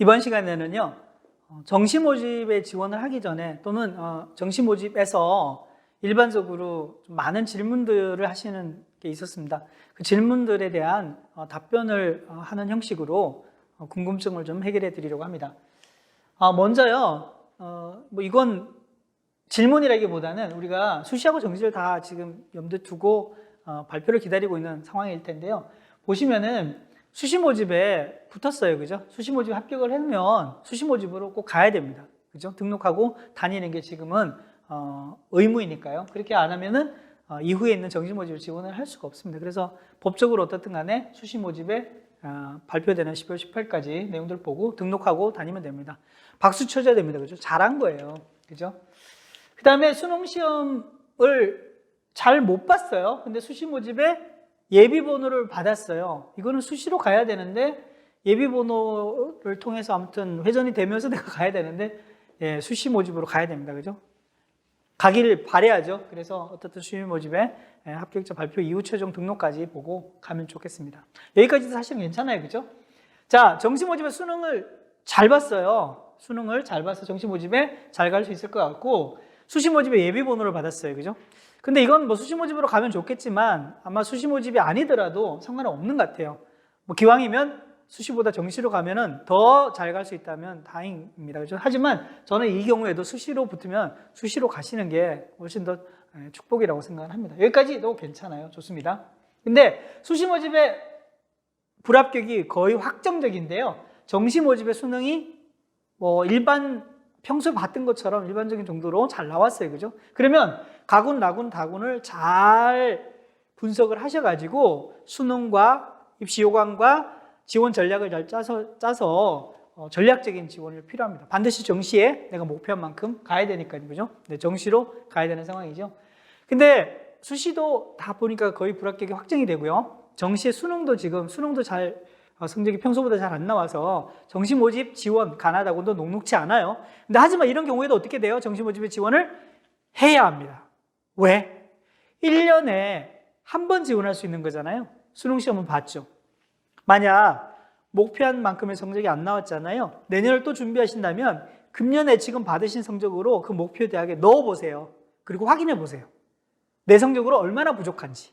이번 시간에는요, 어, 정시 모집에 지원을 하기 전에 또는 어, 정시 모집에서 일반적으로 좀 많은 질문들을 하시는 게 있었습니다. 그 질문들에 대한 어, 답변을 어, 하는 형식으로 어, 궁금증을 좀 해결해 드리려고 합니다. 아, 먼저요, 어, 뭐 이건 질문이라기보다는 우리가 수시하고 정시를 다 지금 염두에 두고 어, 발표를 기다리고 있는 상황일 텐데요. 보시면은 수시 모집에 붙었어요. 그죠? 수시 모집 합격을 하면 수시 모집으로 꼭 가야 됩니다. 그죠? 등록하고 다니는 게 지금은 어, 의무이니까요. 그렇게 안 하면은 어, 이후에 있는 정시 모집을 지원을 할 수가 없습니다. 그래서 법적으로 어떻든 간에 수시 모집에 어, 발표되는 12월 18일까지 내용들 보고 등록하고 다니면 됩니다. 박수 쳐줘야 됩니다. 그죠? 잘한 거예요. 그죠? 그 다음에 수능 시험을 잘 못 봤어요. 근데 수시 모집에 예비 번호를 받았어요. 이거는 수시로 가야 되는데 예비 번호를 통해서 아무튼 회전이 되면서 내가 가야 되는데 예, 수시 모집으로 가야 됩니다. 그죠? 가기를 바래야죠. 그래서 어떻든 수시 모집에 예, 합격자 발표 이후 최종 등록까지 보고 가면 좋겠습니다. 여기까지도 사실은 괜찮아요. 그죠? 자, 정시 모집에 수능을 잘 봤어요. 수능을 잘 봐서 정시 모집에 잘 갈 수 있을 것 같고 수시 모집에 예비 번호를 받았어요. 그죠? 근데 이건 뭐 수시 모집으로 가면 좋겠지만 아마 수시 모집이 아니더라도 상관은 없는 것 같아요. 뭐 기왕이면 수시보다 정시로 가면은 더 잘 갈 수 있다면 다행입니다. 그죠? 하지만 저는 이 경우에도 수시로 붙으면 수시로 가시는 게 훨씬 더 예, 축복이라고 생각을 합니다. 여기까지도 괜찮아요. 좋습니다. 근데 수시 모집의 불합격이 거의 확정적인데요. 정시 모집의 수능이 뭐 일반 평소에 봤던 것처럼 일반적인 정도로 잘 나왔어요. 그죠? 그러면 가군, 나군, 다군을 잘 분석을 하셔가지고 수능과 입시 요강과 지원 전략을 잘 짜서, 짜서 어, 전략적인 지원이 필요합니다. 반드시 정시에 내가 목표한 만큼 가야 되니까요. 그죠? 네, 정시로 가야 되는 상황이죠. 근데 수시도 다 보니까 거의 불합격이 확정이 되고요. 정시에 수능도 지금 수능도 잘 어, 성적이 평소보다 잘 안 나와서 정시 모집 지원 가나다고도 녹록치 않아요. 근데 하지만 이런 경우에도 어떻게 돼요? 정시 모집의 지원을 해야 합니다. 왜? 1년에 한 번 지원할 수 있는 거잖아요. 수능 시험은 봤죠. 만약 목표한 만큼의 성적이 안 나왔잖아요. 내년을 또 준비하신다면 금년에 지금 받으신 성적으로 그 목표 대학에 넣어 보세요. 그리고 확인해 보세요. 내 성적으로 얼마나 부족한지.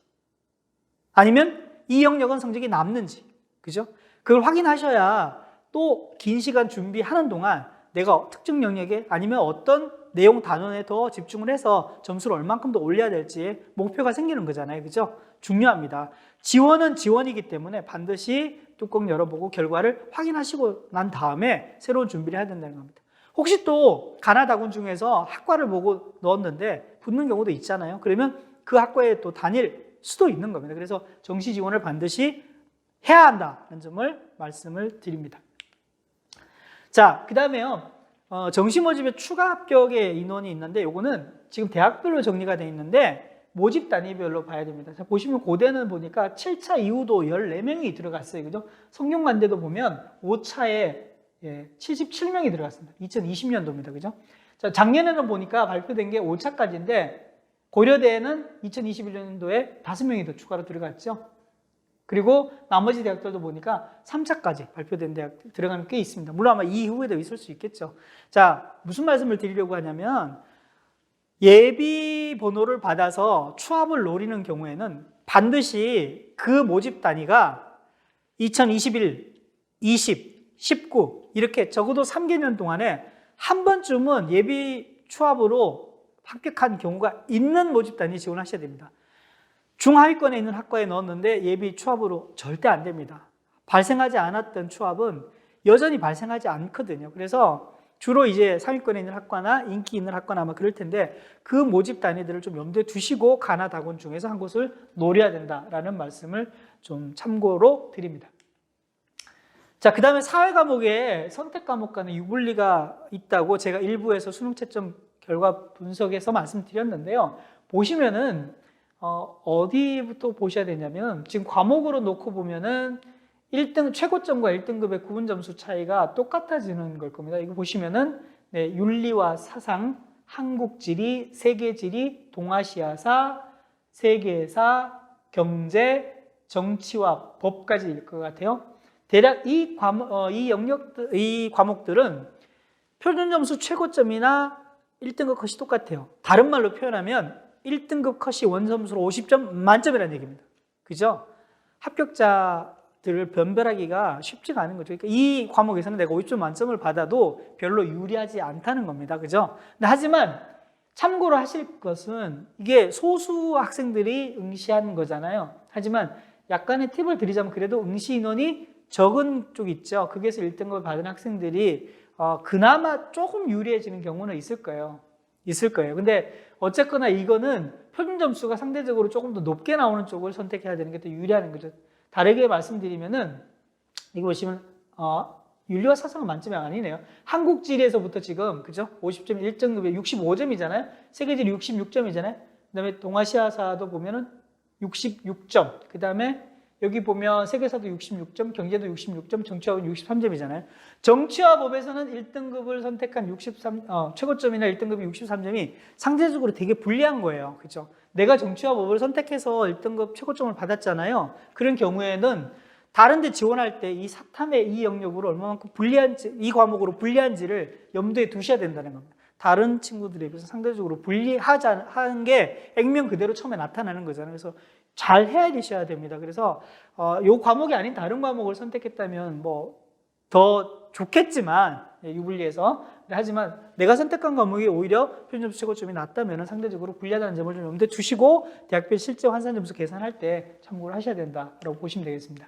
아니면 이 영역은 성적이 남는지. 그죠? 그걸 확인하셔야 또 긴 시간 준비하는 동안 내가 특정 영역에 아니면 어떤 내용 단원에 더 집중을 해서 점수를 얼만큼 더 올려야 될지 목표가 생기는 거잖아요. 그죠? 중요합니다. 지원은 지원이기 때문에 반드시 뚜껑 열어보고 결과를 확인하시고 난 다음에 새로운 준비를 해야 된다는 겁니다. 혹시 또 가나다군 중에서 학과를 보고 넣었는데 붙는 경우도 있잖아요. 그러면 그 학과에 또 다닐 수도 있는 겁니다. 그래서 정시 지원을 반드시 해야 한다는 점을 말씀을 드립니다. 자, 그 다음에요. 어, 정시 모집에 추가 합격의 인원이 있는데 요거는 지금 대학별로 정리가 되어 있는데 모집 단위별로 봐야 됩니다. 자, 보시면 고대는 보니까 7차 이후도 14명이 들어갔어요. 그죠? 성균관대도 보면 5차에 예, 77명이 들어갔습니다. 2020년도입니다. 그죠? 자, 작년에는 보니까 발표된 게 5차까지인데 고려대에는 2021년도에 5명이 더 추가로 들어갔죠. 그리고 나머지 대학들도 보니까 3차까지 발표된 대학 들어가는 꽤 있습니다. 물론 아마 이후에도 있을 수 있겠죠. 자, 무슨 말씀을 드리려고 하냐면 예비 번호를 받아서 추합을 노리는 경우에는 반드시 그 모집 단위가 2021, 20, 19 이렇게 적어도 3개년 동안에 한 번쯤은 예비 추합으로 합격한 경우가 있는 모집 단위 지원하셔야 됩니다. 중하위권에 있는 학과에 넣었는데 예비 추합으로 절대 안 됩니다. 발생하지 않았던 추합은 여전히 발생하지 않거든요. 그래서 주로 이제 상위권에 있는 학과나 인기 있는 학과나 아마 그럴 텐데 그 모집 단위들을 좀 염두에 두시고 가나 다군 중에서 한 곳을 노려야 된다라는 말씀을 좀 참고로 드립니다. 자, 그 다음에 사회 과목에 선택 과목과는 유불리가 있다고 제가 일부에서 수능 채점 결과 분석에서 말씀드렸는데요. 보시면은 어, 어디부터 보셔야 되냐면 지금 과목으로 놓고 보면은 1등 최고점과 1등급의 구분 점수 차이가 똑같아지는 걸 겁니다. 이거 보시면은 네, 윤리와 사상, 한국 지리, 세계 지리, 동아시아사, 세계사, 경제, 정치와 법까지 일 것 같아요. 대략 이 과목, 어, 이 영역, 이 과목들은 표준 점수 최고점이나 1등급 컷이 똑같아요. 다른 말로 표현하면 1등급 컷이 원점수로 50점 만점이라는 얘기입니다. 그죠? 합격자들을 변별하기가 쉽지가 않은 거죠. 그러니까 이 과목에서는 내가 50점 만점을 받아도 별로 유리하지 않다는 겁니다. 그죠? 하지만 참고로 하실 것은 이게 소수 학생들이 응시하는 거잖아요. 하지만 약간의 팁을 드리자면 그래도 응시 인원이 적은 쪽 있죠. 거기에서 1등급을 받은 학생들이 어, 그나마 조금 유리해지는 경우는 있을 거예요. 있을 거예요. 근데 어쨌거나 이거는 표준 점수가 상대적으로 조금 더 높게 나오는 쪽을 선택해야 되는 게 더 유리한 거죠. 다르게 말씀드리면은 이거 보시면 어, 윤리와 사상은 만점이 아니네요. 한국 지리에서부터 지금 그죠? 50점 1등급에 65점이잖아요. 세계 지리 66점이잖아요. 그다음에 동아시아사도 보면은 66점. 그다음에 여기 보면 세계사도 66점, 경제도 66점, 정치학은 63점이잖아요. 정치와 법에서는 1등급을 선택한 63 어, 최고점이나 1등급이 63점이 상대적으로 되게 불리한 거예요. 그죠? 내가 정치와 법을 선택해서 1등급 최고점을 받았잖아요. 그런 경우에는 다른 데 지원할 때 이 사탐의 이 영역으로 얼마만큼 불리한지, 이 과목으로 불리한지를 염두에 두셔야 된다는 겁니다. 다른 친구들에 비해서 상대적으로 하는 게 액면 그대로 처음에 나타나는 거잖아요. 그래서 잘 해야 되셔야 됩니다. 그래서 어, 요 과목이 아닌 다른 과목을 선택했다면 뭐 더 좋겠지만 예, 유불리에서 근데 하지만 내가 선택한 과목이 오히려 표준 점수 최고점이 낮다면 상대적으로 불리하다는 점을 좀 염두에 두시고 대학별 실제 환산 점수 계산할 때 참고를 하셔야 된다라고 보시면 되겠습니다.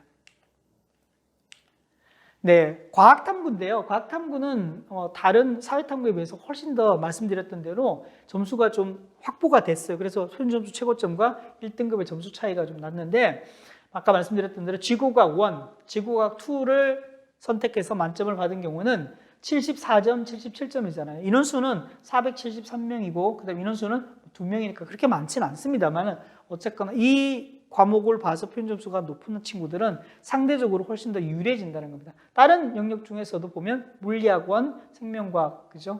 네, 과학탐구인데요. 과학탐구는 어, 다른 사회탐구에 비해서 훨씬 더 말씀드렸던 대로 점수가 좀 확보가 됐어요. 그래서 표준점수 최고점과 1등급의 점수 차이가 좀 났는데 아까 말씀드렸던 대로 지구과학 1, 지구과학 2를 선택해서 만점을 받은 경우는 74점, 77점이잖아요. 인원수는 473명이고 그다음 인원수는 2명이니까 그렇게 많지는 않습니다만 어쨌거나 이 과목을 봐서 표준 점수가 높은 친구들은 상대적으로 훨씬 더 유리해진다는 겁니다. 다른 영역 중에서도 보면 물리학 원, 생명과학, 그죠?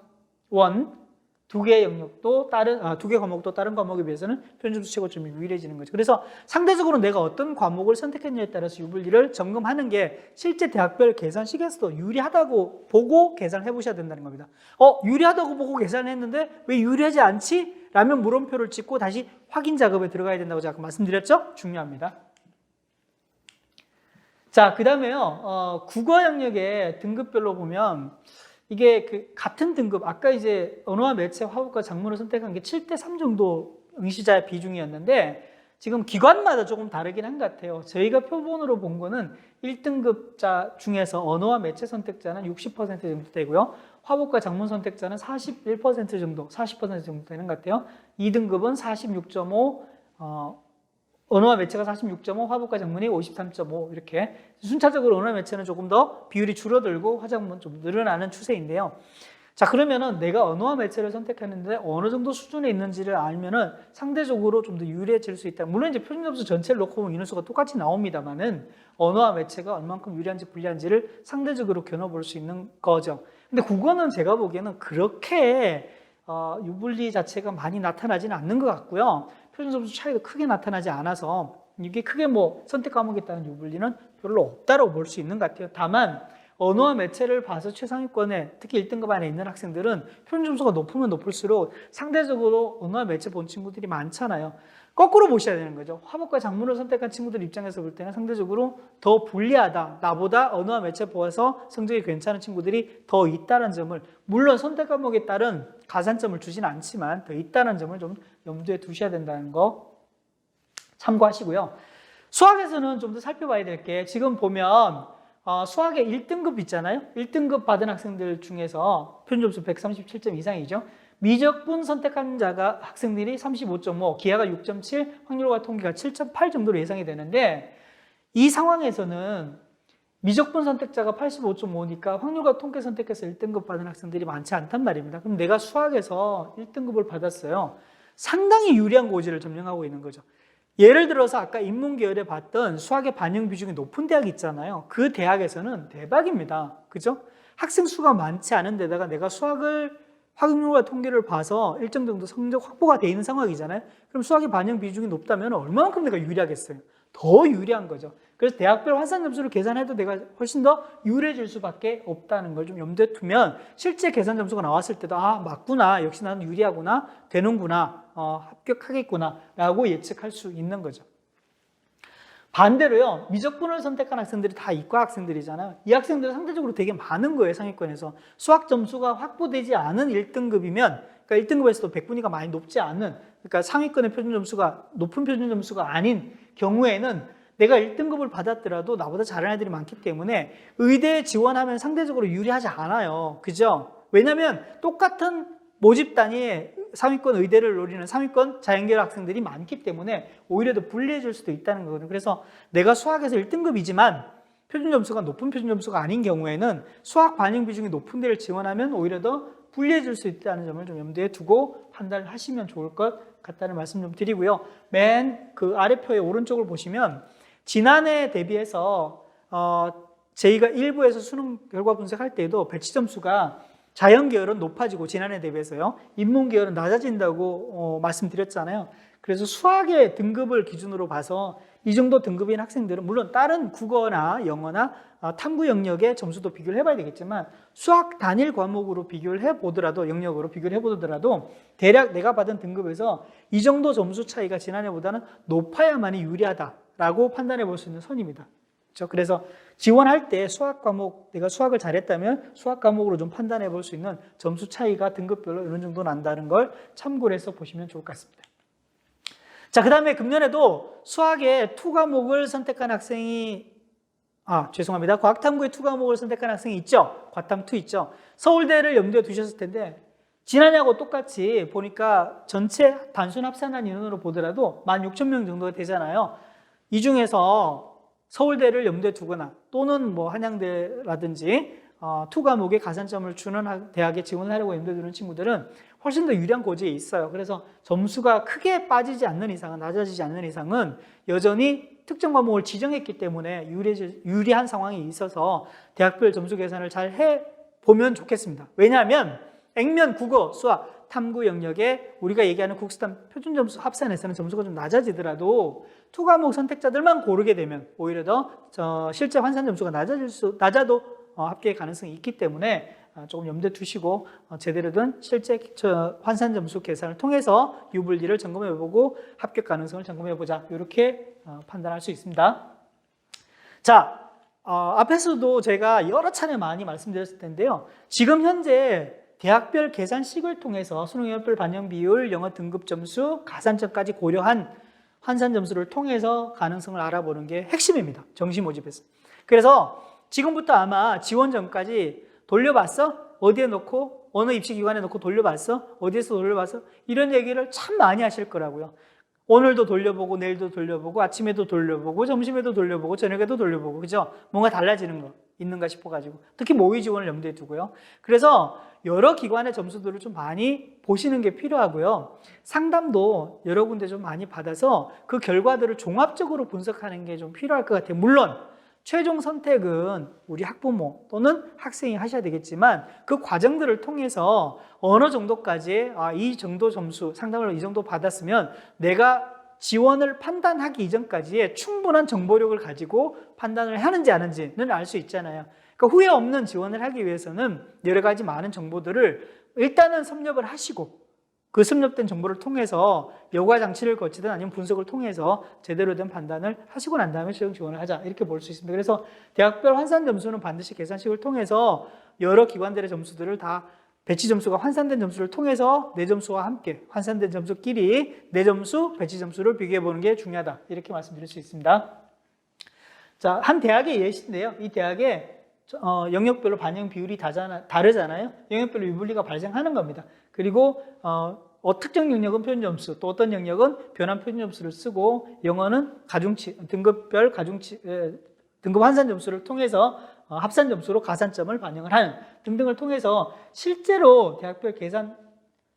원, 두 개의 영역도 다른 아, 두 개 과목도 다른 과목에 비해서는 표준 점수 최고점이 유리해지는 거죠. 그래서 상대적으로 내가 어떤 과목을 선택했냐에 따라서 유불리를 점검하는 게 실제 대학별 계산식에서도 유리하다고 보고 계산해 보셔야 된다는 겁니다. 어, 유리하다고 보고 계산했는데 왜 유리하지 않지? 라면 물음표를 찍고 다시 확인 작업에 들어가야 된다고 제가 말씀드렸죠? 중요합니다. 자, 그 다음에요. 어, 국어 영역의 등급별로 보면 이게 그 같은 등급, 아까 이제 언어와 매체, 화법과 작문을 선택한 게 7대 3 정도 응시자의 비중이었는데 지금 기관마다 조금 다르긴 한 것 같아요. 저희가 표본으로 본 거는 1등급자 중에서 언어와 매체 선택자는 60% 정도 되고요. 화법과 작문 선택자는 41% 정도, 40% 정도 되는 것 같아요. 2등급은 46.5, 어, 언어와 매체가 46.5, 화법과 작문이 53.5 이렇게 순차적으로 언어와 매체는 조금 더 비율이 줄어들고 화작문은 좀 늘어나는 추세인데요. 자 그러면은 내가 언어와 매체를 선택했는데 어느 정도 수준에 있는지를 알면은 상대적으로 좀 더 유리해질 수 있다. 물론 이제 표준 점수 전체를 놓고 보면 인원수가 똑같이 나옵니다만은 언어와 매체가 얼만큼 유리한지 불리한지를 상대적으로 겨눠볼 수 있는 거죠. 근데 국어는 제가 보기에는 그렇게 어, 유불리 자체가 많이 나타나지는 않는 것 같고요. 표준 점수 차이도 크게 나타나지 않아서 이게 크게 뭐 선택 과목에 따른 유불리는 별로 없다고 볼 수 있는 것 같아요. 다만 언어와 매체를 봐서 최상위권에 특히 1등급 안에 있는 학생들은 표준 점수가 높으면 높을수록 상대적으로 언어와 매체 본 친구들이 많잖아요. 거꾸로 보셔야 되는 거죠. 화법과 작문을 선택한 친구들 입장에서 볼 때는 상대적으로 더 불리하다. 나보다 언어와 매체 보아서 성적이 괜찮은 친구들이 더 있다는 점을 물론 선택 과목에 따른 가산점을 주진 않지만 더 있다는 점을 좀 염두에 두셔야 된다는 거 참고하시고요. 수학에서는 좀 더 살펴봐야 될 게 지금 보면 어, 수학의 1등급 있잖아요. 1등급 받은 학생들 중에서 표준 점수 137점 이상이죠. 미적분 선택한 자가 학생들이 35.5, 기하가 6.7, 확률과 통계가 7.8 정도로 예상이 되는데 이 상황에서는 미적분 선택자가 85.5니까 확률과 통계 선택해서 1등급 받은 학생들이 많지 않단 말입니다. 그럼 내가 수학에서 1등급을 받았어요. 상당히 유리한 고지를 점령하고 있는 거죠. 예를 들어서 아까 인문계열에 봤던 수학의 반영 비중이 높은 대학 있잖아요. 그 대학에서는 대박입니다. 그죠? 학생 수가 많지 않은 데다가 내가 수학을 확률과 통계를 봐서 일정 정도 성적 확보가 돼 있는 상황이잖아요. 그럼 수학의 반영 비중이 높다면 얼마만큼 내가 유리하겠어요? 더 유리한 거죠. 그래서 대학별 환산 점수를 계산해도 내가 훨씬 더 유리해질 수밖에 없다는 걸 좀 염두에 두면 실제 계산 점수가 나왔을 때도 아 맞구나 역시 나는 유리하구나 되는구나 어, 합격하겠구나라고 예측할 수 있는 거죠. 반대로요 미적분을 선택한 학생들이 다 이과 학생들이잖아요. 이 학생들은 상대적으로 되게 많은 거예요 상위권에서 수학 점수가 확보되지 않은 1등급이면 그러니까 1등급에서도 100분위가 많이 높지 않은 그러니까 상위권의 표준 점수가 높은 표준 점수가 아닌 경우에는 내가 1등급을 받았더라도 나보다 잘하는 애들이 많기 때문에 의대에 지원하면 상대적으로 유리하지 않아요. 그죠? 왜냐하면 똑같은 모집 단위의 상위권 의대를 노리는 상위권 자연계열 학생들이 많기 때문에 오히려 더 불리해질 수도 있다는 거거든요. 그래서 내가 수학에서 1등급이지만 표준 점수가 높은 표준 점수가 아닌 경우에는 수학 반영 비중이 높은 데를 지원하면 오히려 더 불리해질 수 있다는 점을 좀 염두에 두고 판단을 하시면 좋을 것 같다는 말씀 좀 드리고요. 맨 그 아래표의 오른쪽을 보시면 지난해 대비해서 어, 저희가 일부에서 수능 결과 분석할 때에도 배치 점수가 자연 계열은 높아지고 지난해 대비해서요. 인문 계열은 낮아진다고 어, 말씀드렸잖아요. 그래서 수학의 등급을 기준으로 봐서 이 정도 등급인 학생들은 물론 다른 국어나 영어나 어, 탐구 영역의 점수도 비교를 해봐야 되겠지만 수학 단일 과목으로 비교를 해보더라도 영역으로 비교를 해보더라도 대략 내가 받은 등급에서 이 정도 점수 차이가 지난해보다는 높아야만이 유리하다라고 판단해 볼 수 있는 선입니다. 그렇죠? 그래서 지원할 때 수학 과목 내가 수학을 잘했다면 수학 과목으로 좀 판단해 볼 수 있는 점수 차이가 등급별로 어느 정도 난다는 걸 참고를 해서 보시면 좋을 것 같습니다. 자, 그 다음에 금년에도 수학의 투 과목을 선택한 학생이 아, 죄송합니다. 과학탐구의 투 과목을 선택한 학생이 있죠? 과탐2 있죠? 서울대를 염두에 두셨을 텐데 지난해하고 똑같이 보니까 전체 단순 합산한 인원으로 보더라도 16,000명 정도가 되잖아요. 이 중에서 서울대를 염두에 두거나 또는 뭐 한양대라든지 어, 투 과목에 가산점을 주는 학- 대학에 지원을 하려고 염두에 두는 친구들은 훨씬 더 유리한 고지에 있어요. 그래서 점수가 크게 빠지지 않는 이상은 낮아지지 않는 이상은 여전히 특정 과목을 지정했기 때문에 유리, 유리한 상황이 있어서 대학별 점수 계산을 잘 해 보면 좋겠습니다. 왜냐하면 액면 국어, 수학, 탐구 영역에 우리가 얘기하는 국수단 표준 점수 합산에서는 점수가 좀 낮아지더라도 투 과목 선택자들만 고르게 되면 오히려 더 저, 실제 환산 점수가 낮아질 수 낮아도 어, 합격의 가능성이 있기 때문에 어, 조금 염두에 두시고 어, 제대로 된 실제 저 환산 점수 계산을 통해서 유불리를 점검해보고 합격 가능성을 점검해보자 이렇게 어, 판단할 수 있습니다. 자 어, 앞에서도 제가 여러 차례 많이 말씀드렸을 텐데요. 지금 현재 대학별 계산식을 통해서 수능 영역별 반영 비율, 영어 등급 점수, 가산점까지 고려한 환산 점수를 통해서 가능성을 알아보는 게 핵심입니다. 정시 모집에서. 그래서 지금부터 아마 지원 전까지 돌려봤어? 어디에 놓고 어느 입시 기관에 놓고 돌려봤어? 어디에서 돌려봤어? 이런 얘기를 참 많이 하실 거라고요. 오늘도 돌려보고 내일도 돌려보고 아침에도 돌려보고 점심에도 돌려보고 저녁에도 돌려보고 그죠? 뭔가 달라지는 거 있는가 싶어가지고 특히 모의 지원을 염두에 두고요. 그래서 여러 기관의 점수들을 좀 많이 보시는 게 필요하고요. 상담도 여러 군데 좀 많이 받아서 그 결과들을 종합적으로 분석하는 게 좀 필요할 것 같아요. 물론 최종 선택은 우리 학부모 또는 학생이 하셔야 되겠지만 그 과정들을 통해서 어느 정도까지 아, 이 정도 점수 상담을 이 정도 받았으면 내가 지원을 판단하기 이전까지의 충분한 정보력을 가지고 판단을 하는지 안 하는지는 알 수 있잖아요. 그러니까 후회 없는 지원을 하기 위해서는 여러 가지 많은 정보들을 일단은 섭렵을 하시고 그 섭렵된 정보를 통해서 여과 장치를 거치든 아니면 분석을 통해서 제대로 된 판단을 하시고 난 다음에 최종 지원을 하자 이렇게 볼 수 있습니다. 그래서 대학별 환산 점수는 반드시 계산식을 통해서 여러 기관들의 점수들을 다 배치 점수가 환산된 점수를 통해서 내 점수와 함께 환산된 점수끼리 내 점수, 배치 점수를 비교해 보는 게 중요하다 이렇게 말씀드릴 수 있습니다. 자, 한 대학의 예시인데요. 이 대학에 어, 영역별로 반영 비율이 다잖아, 다르잖아요. 영역별로 유불리가 발생하는 겁니다. 그리고 어, 어, 특정 영역은 표준 점수, 또 어떤 영역은 변환 표준 점수를 쓰고 영어는 가중치, 등급별 가중치, 에, 등급 환산 점수를 통해서 어, 합산 점수로 가산점을 반영을 하는 등등을 통해서 실제로 대학별 계산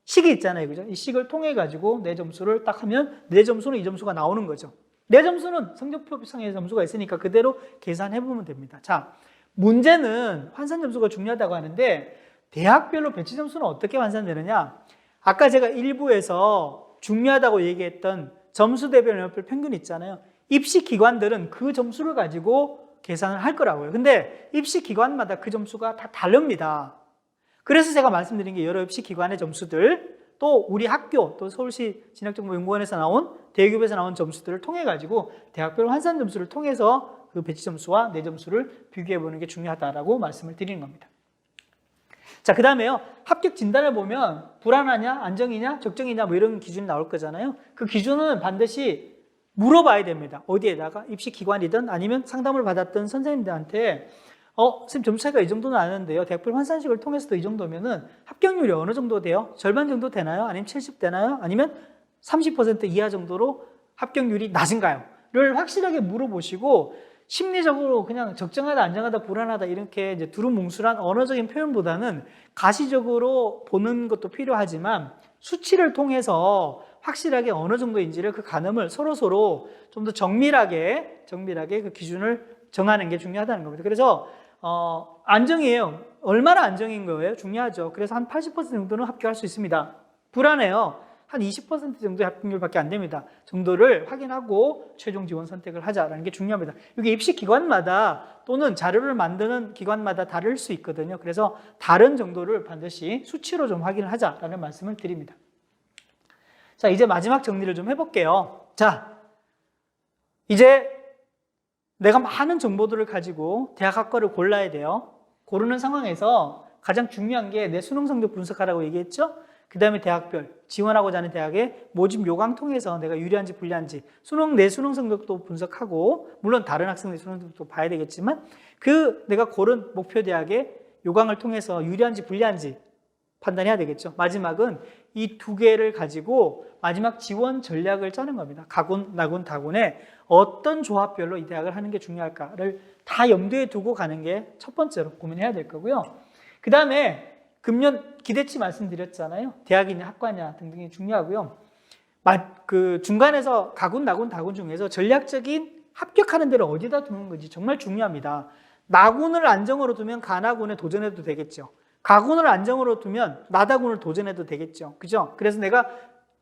식이 있잖아요. 그죠? 이 식을 통해 가지고 내 점수를 딱 하면 내 점수는 이 점수가 나오는 거죠. 내 점수는 성적표상의 점수가 있으니까 그대로 계산해 보면 됩니다. 자, 문제는 환산 점수가 중요하다고 하는데 대학별로 배치 점수는 어떻게 환산되느냐? 아까 제가 일부에서 중요하다고 얘기했던 점수 대별 영역별 평균 있잖아요. 입시 기관들은 그 점수를 가지고 계산을 할 거라고요. 근데 입시 기관마다 그 점수가 다 다릅니다. 그래서 제가 말씀드린 게 여러 입시 기관의 점수들 또 우리 학교 또 서울시 진학정보연구원에서 나온 대기업에서 나온 점수들을 통해 가지고 대학별 환산 점수를 통해서 그 배치 점수와 내 점수를 비교해 보는 게 중요하다라고 말씀을 드리는 겁니다. 자, 그 다음에요. 합격 진단을 보면 불안하냐, 안정이냐, 적정이냐 뭐 이런 기준이 나올 거잖아요. 그 기준은 반드시 물어봐야 됩니다. 어디에다가 입시 기관이든 아니면 상담을 받았던 선생님들한테 어, 선생님 점수 차이가 이 정도는 아는데요. 대학별 환산식을 통해서도 이 정도면은 합격률이 어느 정도 돼요? 절반 정도 되나요? 아니면 70 되나요? 아니면 30% 이하 정도로 합격률이 낮은가요? 를 확실하게 물어보시고 심리적으로 그냥 적정하다, 안정하다, 불안하다 이렇게 이제 두루뭉술한 언어적인 표현보다는 가시적으로 보는 것도 필요하지만 수치를 통해서 확실하게 어느 정도인지를 그 가늠을 서로 서로 좀 더 정밀하게 정밀하게 그 기준을 정하는 게 중요하다는 겁니다. 그래서 어, 안정이에요. 얼마나 안정인 거예요? 중요하죠. 그래서 한 80% 정도는 합격할 수 있습니다. 불안해요. 한 20% 정도의 합격률밖에 안 됩니다. 정도를 확인하고 최종 지원 선택을 하자라는 게 중요합니다. 이게 입시 기관마다 또는 자료를 만드는 기관마다 다를 수 있거든요. 그래서 다른 정도를 반드시 수치로 좀 확인을 하자라는 말씀을 드립니다. 자, 이제 마지막 정리를 좀 해볼게요. 자, 이제 내가 많은 정보들을 가지고 대학 학과를 골라야 돼요. 고르는 상황에서 가장 중요한 게 내 수능 성적 분석하라고 얘기했죠? 그 다음에 대학별, 지원하고자 하는 대학의 모집 요강 통해서 내가 유리한지 불리한지 수능, 내 수능 성적도 분석하고 물론 다른 학생들 수능 성적도 봐야 되겠지만 그 내가 고른 목표 대학의 요강을 통해서 유리한지 불리한지 판단해야 되겠죠. 마지막은 이 두 개를 가지고 마지막 지원 전략을 짜는 겁니다. 가군, 나군, 다군에 어떤 조합별로 이 대학을 하는 게 중요할까를 다 염두에 두고 가는 게 첫 번째로 고민해야 될 거고요. 그 다음에 금년 기대치 말씀드렸잖아요. 대학이냐 학과냐 등등이 중요하고요. 그 중간에서 가군, 나군, 다군 중에서 전략적인 합격하는 데를 어디다 두는 건지 정말 중요합니다. 나군을 안정으로 두면 가나군에 도전해도 되겠죠. 가군을 안정으로 두면 나다군을 도전해도 되겠죠. 그죠? 그래서 내가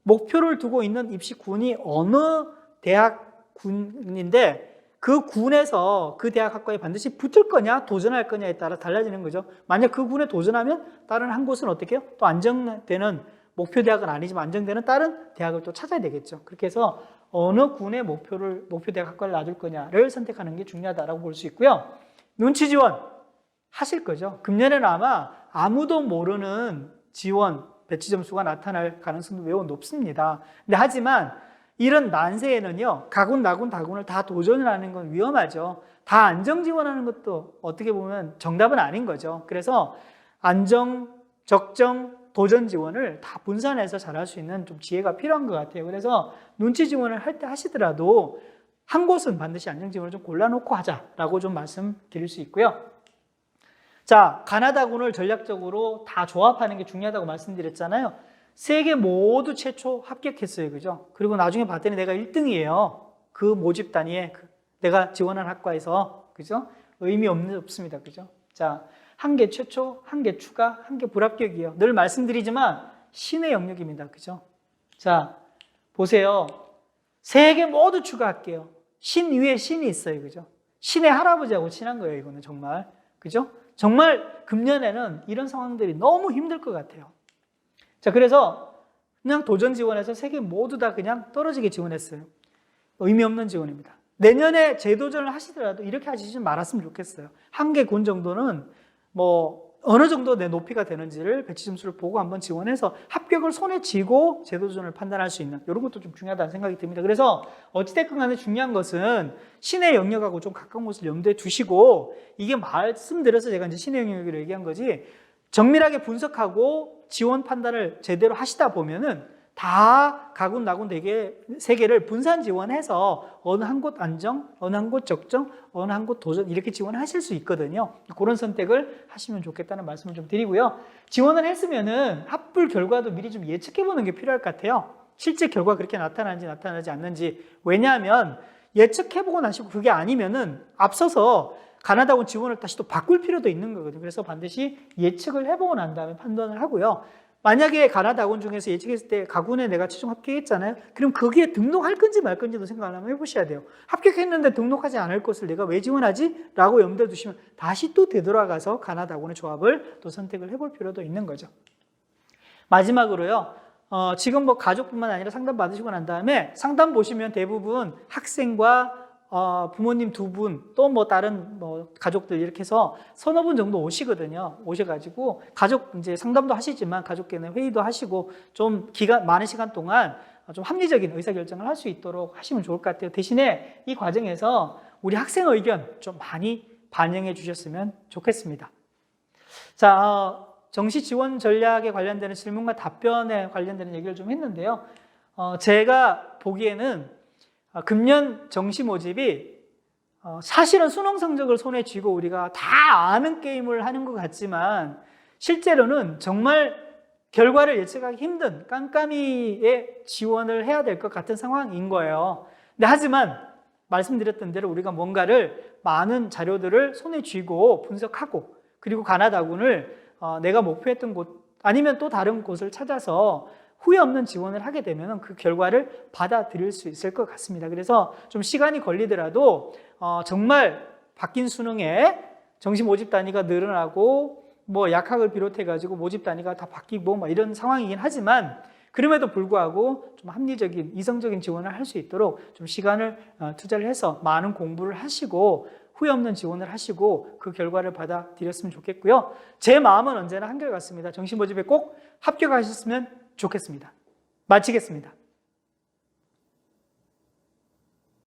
목표를 두고 있는 입시군이 어느 대학군인데 그 군에서 그 대학 학과에 반드시 붙을 거냐 도전할 거냐에 따라 달라지는 거죠. 만약 그 군에 도전하면 다른 한 곳은 어떻게 해요? 또 안정되는 목표 대학은 아니지만 안정되는 다른 대학을 또 찾아야 되겠죠. 그렇게 해서 어느 군의 목표를 목표 대학 학과를 놔둘 거냐를 선택하는 게 중요하다라고 볼 수 있고요. 눈치 지원 하실 거죠. 금년에는 아마 아무도 모르는 지원 배치 점수가 나타날 가능성도 매우 높습니다. 근데 하지만 이런 난세에는요, 가군, 나군, 다군을 다 도전을 하는 건 위험하죠. 다 안정 지원하는 것도 어떻게 보면 정답은 아닌 거죠. 그래서 안정, 적정, 도전 지원을 다 분산해서 잘할 수 있는 좀 지혜가 필요한 것 같아요. 그래서 눈치 지원을 할 때 하시더라도 한 곳은 반드시 안정 지원을 좀 골라놓고 하자라고 좀 말씀드릴 수 있고요. 자, 가나다군을 전략적으로 다 조합하는 게 중요하다고 말씀드렸잖아요. 세 개 모두 최초 합격했어요. 그죠? 그리고 나중에 봤더니 내가 1등이에요. 그 모집 단위에 그 내가 지원한 학과에서. 그죠? 의미 없는, 없습니다. 그죠? 자, 한 개 최초, 한 개 추가, 한 개 불합격이에요. 늘 말씀드리지만 신의 영역입니다. 그죠? 자, 보세요. 세 개 모두 추가할게요. 신 위에 신이 있어요. 그죠? 신의 할아버지하고 친한 거예요. 이거는 정말. 그죠? 정말 금년에는 이런 상황들이 너무 힘들 것 같아요. 자, 그래서 그냥 도전 지원해서 세 개 모두 다 그냥 떨어지게 지원했어요. 의미 없는 지원입니다. 내년에 재도전을 하시더라도 이렇게 하시지 말았으면 좋겠어요. 한 개 군 정도는 뭐 어느 정도 내 높이가 되는지를 배치 점수를 보고 한번 지원해서 합격을 손에 쥐고 재도전을 판단할 수 있는 이런 것도 좀 중요하다는 생각이 듭니다. 그래서 어찌됐건 간에 중요한 것은 신의 영역하고 좀 가까운 곳을 염두에 두시고 이게 말씀드려서 제가 이제 신의 영역으로 얘기한 거지 정밀하게 분석하고 지원 판단을 제대로 하시다 보면은 다 가군 나군 되게 세 개를 분산 지원해서 어느 한 곳 안정, 어느 한 곳 적정, 어느 한 곳 도전 이렇게 지원하실 수 있거든요. 그런 선택을 하시면 좋겠다는 말씀을 좀 드리고요. 지원을 했으면은 합불 결과도 미리 좀 예측해 보는 게 필요할 것 같아요. 실제 결과 그렇게 나타나는지 나타나지 않는지 왜냐하면 예측해 보고 나시고 그게 아니면은 앞서서 가나다군 지원을 다시 또 바꿀 필요도 있는 거거든요. 그래서 반드시 예측을 해보고 난 다음에 판단을 하고요. 만약에 가나다 학원 중에서 예측했을 때 가군에 내가 최종 합격했잖아요. 그럼 거기에 등록할 건지 말 건지도 생각을 한번 해보셔야 돼요. 합격했는데 등록하지 않을 것을 내가 왜 지원하지? 라고 염두에 두시면 다시 또 되돌아가서 가나다 학원의 조합을 또 선택을 해볼 필요도 있는 거죠. 마지막으로요. 어, 지금 뭐 가족뿐만 아니라 상담 받으시고 난 다음에 상담 보시면 대부분 학생과 어, 부모님 두 분, 또 뭐 다른 뭐 가족들 이렇게 해서 서너 분 정도 오시거든요. 오셔가지고 가족 이제 상담도 하시지만 가족끼리 회의도 하시고 좀 기간, 많은 시간 동안 좀 합리적인 의사결정을 할 수 있도록 하시면 좋을 것 같아요. 대신에 이 과정에서 우리 학생 의견 좀 많이 반영해 주셨으면 좋겠습니다. 자, 어, 정시 지원 전략에 관련되는 질문과 답변에 관련되는 얘기를 좀 했는데요. 어, 제가 보기에는 어, 금년 정시 모집이 어, 사실은 수능 성적을 손에 쥐고 우리가 다 아는 게임을 하는 것 같지만 실제로는 정말 결과를 예측하기 힘든 깜깜이에 지원을 해야 될 것 같은 상황인 거예요. 근데 하지만 말씀드렸던 대로 우리가 뭔가를 많은 자료들을 손에 쥐고 분석하고 그리고 가나다군을 어, 내가 목표했던 곳 아니면 또 다른 곳을 찾아서 후회 없는 지원을 하게 되면 그 결과를 받아들일 수 있을 것 같습니다. 그래서 좀 시간이 걸리더라도 어, 정말 바뀐 수능에 정시 모집 단위가 늘어나고 뭐 약학을 비롯해 가지고 모집 단위가 다 바뀌고 뭐 이런 상황이긴 하지만 그럼에도 불구하고 좀 합리적인 이성적인 지원을 할 수 있도록 좀 시간을 어, 투자를 해서 많은 공부를 하시고 후회 없는 지원을 하시고 그 결과를 받아들였으면 좋겠고요. 제 마음은 언제나 한결같습니다. 정시 모집에 꼭 합격하셨으면 좋겠습니다. 마치겠습니다.